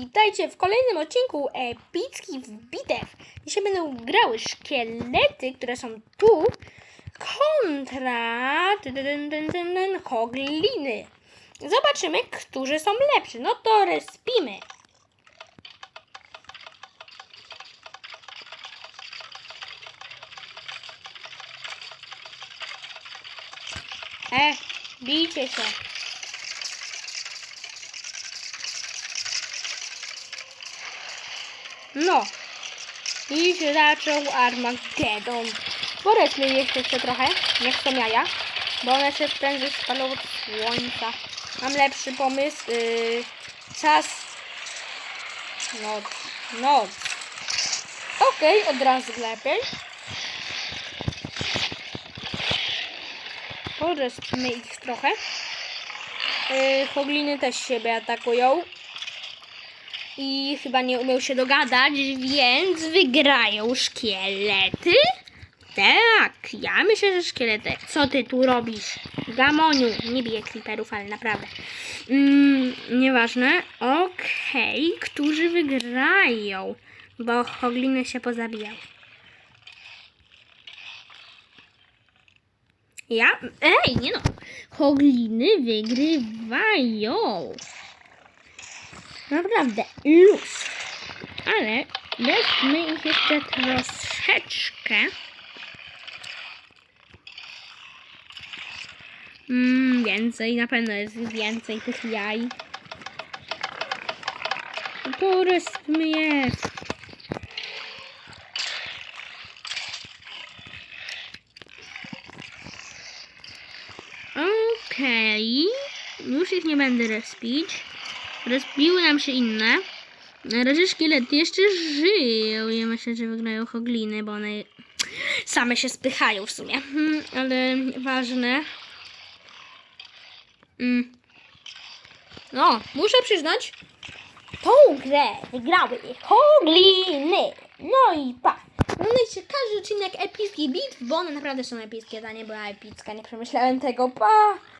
Witajcie w kolejnym odcinku Epickich Bitew. Dzisiaj będą grały szkielety, które są tu, kontra hogliny. Zobaczymy, którzy są lepsi. No to respimy. E, bijcie się. No. I zaczął Armageddon. Polećmy jeszcze, jeszcze trochę. Niech są jaja. Bo one się prędzej spalą od słońca. Mam lepszy pomysł. Yy, czas. Noc. Noc. Okej, od razu lepiej. Porespmy ich trochę. Yy, hogliny też siebie atakują i chyba nie umiał się dogadać, więc wygrają szkielety. Tak, ja myślę, że szkielety. Co ty tu robisz? Gamoniu, nie biję creeperów, ale naprawdę. Mm, nieważne. Okej, którzy wygrają? Bo hogliny się pozabijały. Ja? Ej, nie no. Hogliny wygrywają. Naprawdę luz. Ale weźmy ich jeszcze troszeczkę. Mm, więcej, na pewno jest więcej tych jaj. Poryspmy. Okej. Już ich nie będę respić. Rozbiły nam się inne. Na razie szkielety jeszcze żyją. Ja myślę, że wygrają hogliny, bo one same się spychają w sumie. Hmm, ale ważne. Mm. No, muszę przyznać, tą grę wygrały hogliny. No i pa. Oglądajcie każdy odcinek epickich bitw, bo one naprawdę są epickie. Ta nie była epicka, nie przemyślałem tego. Pa!